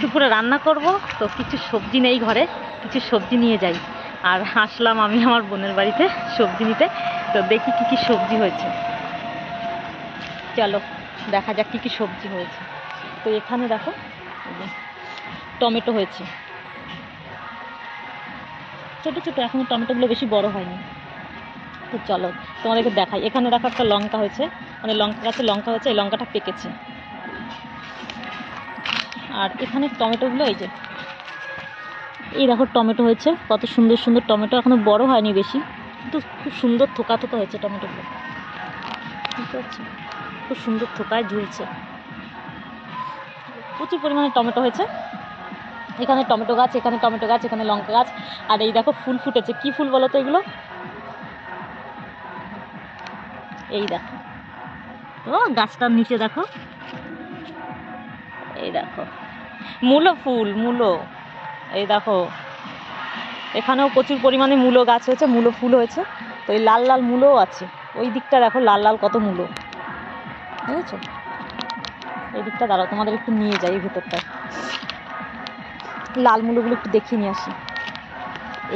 দুপুরে রান্না করব। তো কিছু সবজি নেই ঘরে, কিছু সবজি নিয়ে যাই। আর আসলাম আমি আমার বোনের বাড়িতে সবজি নিতে। তো দেখি কি কি সবজি হয়েছে। চলো, দেখা যাক কি কি সবজি হয়েছে। তো এখানে দেখো টমেটো হয়েছে। ছোটো ছোটো, এখনও টমেটোগুলো বেশি বড় হয়নি। তো চলো তোমাদেরকে দেখাই। এখানে দেখো একটা লঙ্কা হয়েছে। মানে লঙ্কা গাছে লঙ্কা হয়েছে, এই লঙ্কাটা পেকেছে। আর এখানে টমেটোগুলো এই যে, এই দেখো টমেটো হয়েছে, কত সুন্দর সুন্দর টমেটো, এখনও বড় হয়নি বেশি, কিন্তু খুব সুন্দর থোকা থোকা হয়েছে টমেটোগুলো। বুঝতে পারছি? খুব সুন্দর থোকায় ঝুলছে। প্রচুর পরিমাণে টমেটো হয়েছে। এখানে টমেটো গাছ, এখানে টমেটো গাছ, এখানে লঙ্কা গাছ, আর এই দেখো ফুল ফুটেছে। কি ফুল বলো তো এগুলো? এই দেখো। ও, গাছটার নিচে দেখো। এই দেখো। মূলো ফুল, মূলো। এই দেখো, এখানেও প্রচুর পরিমাণে মূলো গাছ হয়েছে, মূলো ফুল হয়েছে। তো এই লাল লাল মূলোও আছে। ওই দিকটা দেখো, লাল লাল কত মূলো। বুঝেছ? এই দিকটা দাঁড়াও, তোমাদের একটু নিয়ে যাই এই ভেতরটায়। লাল মূলোগুলো একটু দেখিয়ে নিয়ে আসি।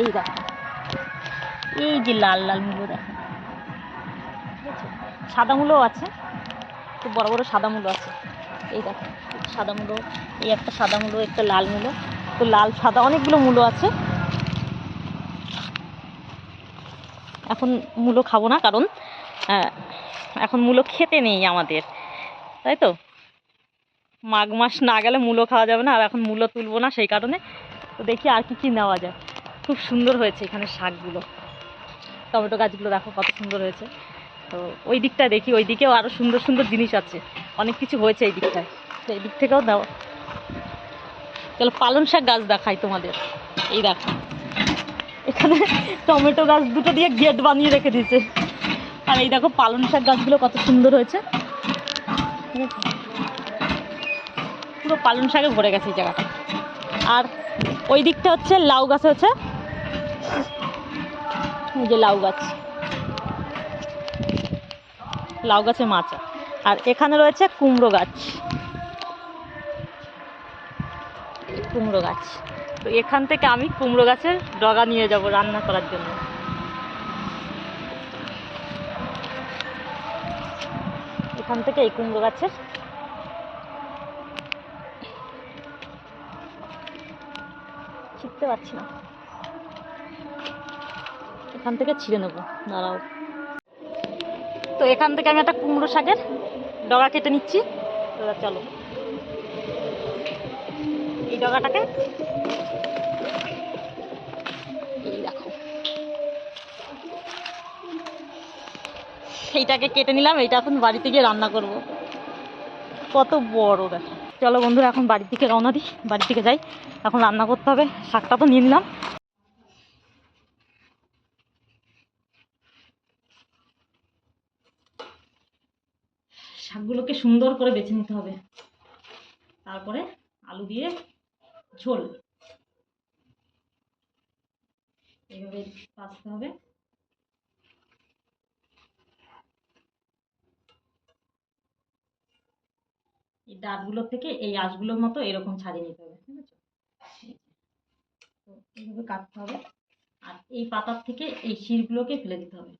এই দেখো, এই যে লাল লাল মূলো দেখো। সাদা মূলও আছে, খুব বড় বড় সাদা মূলো আছে। এই দেখো সাদা মূলো, এই একটা সাদা মূলো, একটা লাল মূলো। তো লাল, সাদা অনেকগুলো মূলো আছে। এখন মূলো খাব না, কারণ এখন মূলো খেতে নেই আমাদের। তাই তো? মাঘ মাস না গেলে মূলো খাওয়া যাবে না, আর এখন মূলো তুলবো না সেই কারণে। তো দেখি আর কি কি নেওয়া যায়। খুব সুন্দর হয়েছে এখানে শাকগুলো। টমেটো গাছগুলো দেখো কত সুন্দর হয়েছে। তো ওই দিকটা দেখি, ওই দিকেও আরও সুন্দর সুন্দর জিনিস আছে। অনেক কিছু হয়েছে এই দিকটায়। তো এই দিক থেকেও দাও। তাহলে পালং শাক গাছ দেখাই তোমাদের। এই দেখো। এখানে টমেটো গাছ দুটো দিয়ে গেট বানিয়ে রেখে দিয়েছে। আর এই দেখো পালং শাক গাছগুলো কত সুন্দর হয়েছে। পুরো পালং শাকে ভরে গেছে এই জায়গাটা। আর ওই দিকটা হচ্ছে লাউ গাছ হচ্ছে যে লাউ গাছ। লাউ গাছে মাচা আর এখানে রয়েছে কুমড়ো গাছ। কুমড়ো গাছ। তো এখান থেকে আমি কুমড়ো গাছের ডগা নিয়ে যাব রান্না করার জন্য। এখান থেকে এই কুমড়ো গাছের ছিঁড়তে পারছি না। এখান থেকে ছিঁড়ে নেব। দাঁড়াও। তো এখান থেকে আমি একটা কুমড়ো শাকের ডগা কেটে নিচ্ছি। এবার চলো। দেখো। এইটাকে কেটে নিলাম, এইটা এখন বাড়িতে গিয়ে রান্না করব। কত বড় দেখো। চলো বন্ধুরা, এখন বাড়ি থেকে রওনা দিই। বাড়ি থেকে যাই। এখন রান্না করতে হবে, শাকটা তো নিয়ে নিলাম। শাকগুলোকে সুন্দর করে বেছে নিতে হবে। তারপরে আলু দিয়ে ঝোল। এইভাবে পাচতে হবে। এই ডাঁটগুলো থেকে এই আঁশগুলোর মতো এরকম ছাড়িয়ে নিতে হবে, ঠিক আছে? তো এইভাবে কাটতে হবে। আর এই পাতার থেকে এই শিরগুলোকে ফেলে দিতে হবে।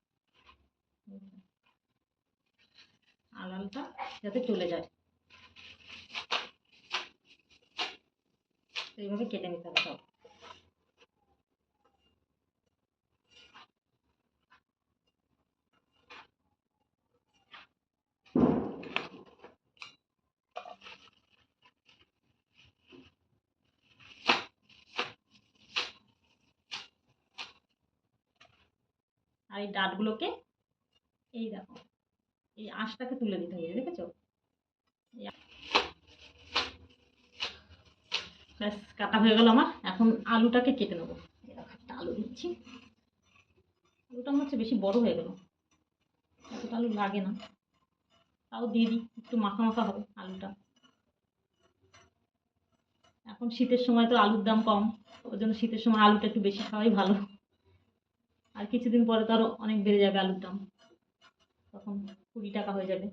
আলালটা যাতে চলে যায়। এইভাবে কেটে নিতে হবে সব আর এই ডাঁটগুলোকে এই দেখো, এই আঁশটাকে তুলে দিতে হবে, দেখেছ এই আ- ব্যাস, কাটা হয়ে গেল আমার। এখন আলুটাকে কেটে নেব। আলু দিচ্ছি। আলুটা আমার হচ্ছে বেশি বড় হয়ে গেল। এতটা আলু লাগে না। তাও দিয়ে দিই, একটু মাখা মাখা হবে আলুটা। এখন শীতের সময় তো আলুর দাম কম, ওই জন্য শীতের সময় আলুটা একটু বেশি খাওয়াই ভালো। আর কিছুদিন পরে তো আরও অনেক বেড়ে যাবে আলুর দাম। তখন কুড়ি টাকা হয়ে যাবে।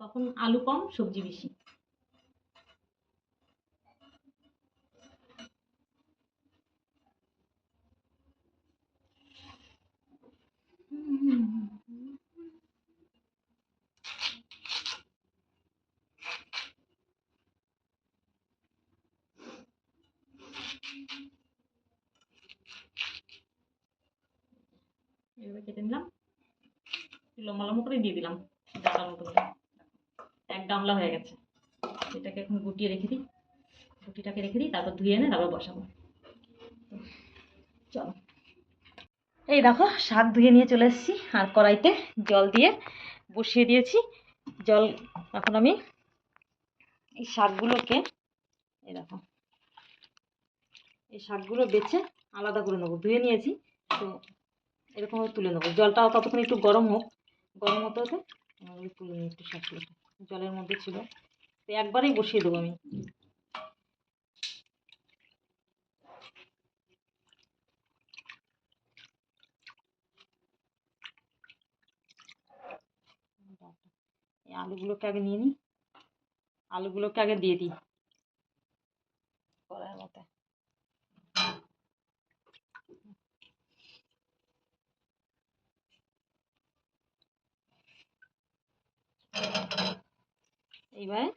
তখন আলু কম, সবজি বেশি। এভাবে কেটে নিলাম। লম্বা লম্বা দিয়ে দিলাম। মতো এক গামলা হয়ে গেছে। এখন গুটিয়ে রেখে দিই। গুটিটাকে রেখে দিই, তারপর ধুয়ে এনে তারপর বসাবো। চলো। এই দেখো, শাক ধুয়ে নিয়ে চলে এসেছি আর কড়াইতে জল দিয়ে বসিয়ে দিয়েছি। জল এখন আমি এই শাকগুলোকে, এই দেখো, এই শাকগুলো বেছে আলাদা করে নেব। ধুয়ে নিয়েছি, তো এরকমভাবে তুলে নেব। জলটা ততক্ষণ একটু গরম হোক, গরম হতে হতে তুলে নিই একটু শাকগুলোকে। জলের মধ্যে ছিল, তো একবারেই বসিয়ে দেবো আমি এই আলুগুলোকে আগে নিয়ে নিই। আলুগুলোকে আগে দিয়ে দিই। কড়াইয়ের মধ্যে। এইবারে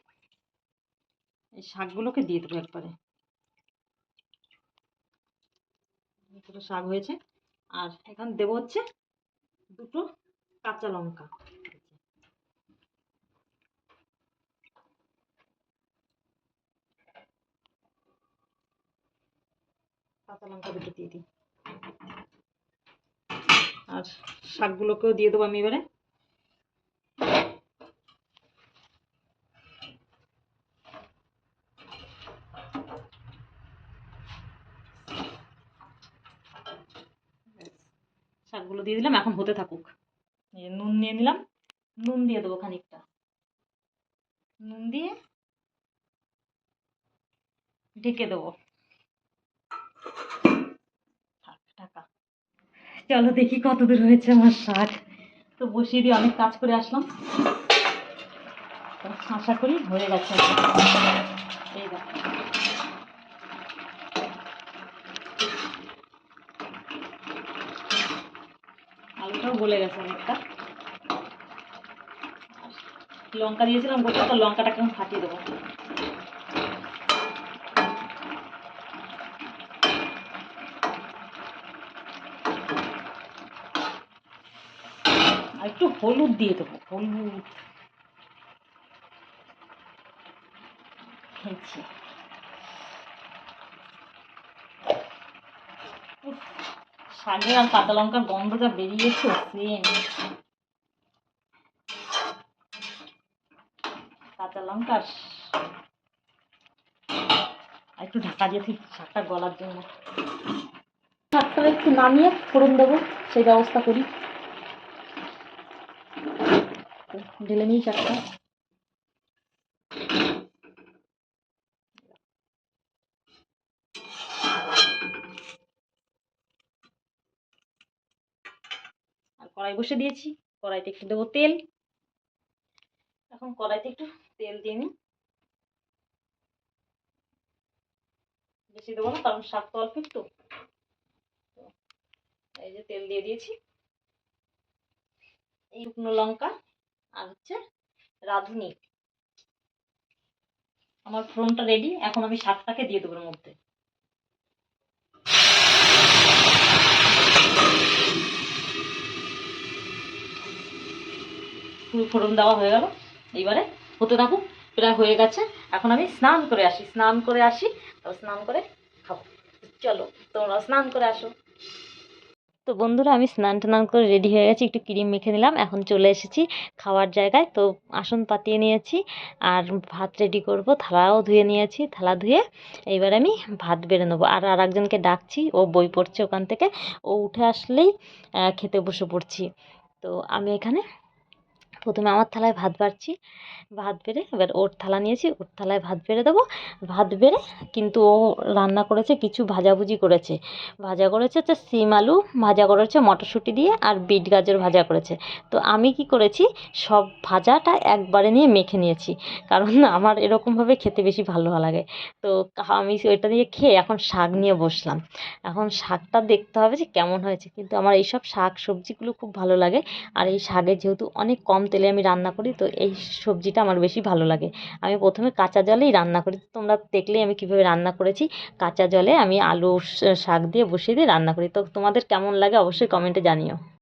এই শাকগুলোকে দিয়ে দেবো একবারে। দুটো শাক হয়েছে। আর এখানে দেবো হচ্ছে দুটো কাঁচা লঙ্কা। কাঁচা লঙ্কা দুটো দিয়ে দিই। আর শাকগুলোকেও দিয়ে দেবো আমি এবারে। শাকগুলো দিয়ে দিলাম, এখন হতে থাকুক। নুন নিয়ে নিলাম, নুন দিয়ে দেবো খানিকটা। নুন দিয়ে ঢেকে দেবো। চলো দেখি কত দূর হয়েছে আমার শাক। তো বসিয়ে দিয়ে অনেক কাজ করে আসলাম। আশা করি হয়ে গেছে। এই আলুটাও গলে গেছে অনেকটা। লঙ্কা দিয়েছিলাম গোটা, তো লঙ্কাটাকে আমি ফাটিয়ে দেবো। আর একটু হলুদ দিয়ে দেবো, হলুদ। খেয়েছি। শাকের আর কাঁচা লঙ্কার গন্ধটা বেরিয়েছে সেম কাঁচা লঙ্কা আর আর একটু ঢাকা দিয়ে ঠিক শাকটা গলার জন্য। শাকটা একটু নামিয়ে ফোড়ন দেবো, সেই ব্যবস্থা করি। তো ঢেলে নিই শাকটা আর কড়াই বসে দিয়েছি। কড়াইতে একটু দেবো তেল। এখন কড়াইতে একটু তেল দিয়ে নিই। বেশি দেবো না, কারণ শাক তো অল্প একটু। এই যে তেল দিয়ে দিয়েছি। এই শুকনো লঙ্কা আর হচ্ছে রাঁধুনি। আমার ফোড়নটা রেডি এখন আমি শাকটাকে দিয়ে দেবো মধ্যে। পুরো ফোড়ন দেওয়া হয়ে গেল। এইবারে হতে থাকুক, প্রায় হয়ে গেছে। এখন আমি স্নান করে আসি, স্নান করে আসি, তারপর স্নান করে খাব। চলো, তোমরা স্নান করে আসো। তো বন্ধুরা আমি স্নান টান করে রেডি হয়ে গেছি, একটু ক্রিম মেখে নিলাম, এখন চলে এসেছি খাওয়ার জায়গায়। তো আসন পাতিয়ে নিয়েছি আর ভাত রেডি করব, থালাও ধুয়ে নিয়েছি, থালা ধুয়ে এইবার আমি ভাত বেড়ে নেব। আর আর একজনকে ডাকছি, ও বই পড়ছে ওখান থেকে, ও উঠে আসলেই খেতে বসে পড়ছি। তো আমি এখানে প্রথমে আমার থালায় ভাত বাড়ছি। ভাত বেড়ে এবার ওর থালা নিয়েছি, ওর থালায় ভাত বেড়ে দেবো। ভাত বেড়ে কিন্তু ও রান্না করেছে, কিছু ভাজাভুজি করেছে। ভাজা করেছে হচ্ছে সিম আলু, ভাজা করেছে মটরশুঁটি দিয়ে আর বিট গাজর ভাজা করেছে। তো আমি কি করেছি, সব ভাজাটা একবারে নিয়ে মেখে নিয়েছি। কারণ আমার এরকমভাবে খেতে বেশি ভালো লাগে। তো আমি ওইটা দিয়ে খেয়ে এখন শাক নিয়ে বসলাম। এখন শাকটা দেখতে হবে যে কেমন হয়েছে। কিন্তু আমার এইসব শাক সবজিগুলো খুব ভালো লাগে। আর এই শাকে যেহেতু অনেক কম তেলে আমি রান্না করি, তো এই সবজিটা আমার বেশি ভালো লাগে। আমি প্রথমে কাঁচা জলেই রান্না করি। তোমরা দেখলে আমি কীভাবে রান্না করেছি। কাঁচা জলে আমি আলু শাক দিয়ে বসিয়ে দিয়ে রান্না করি। তো তোমাদের কেমন লাগে অবশ্যই কমেন্টে জানিও।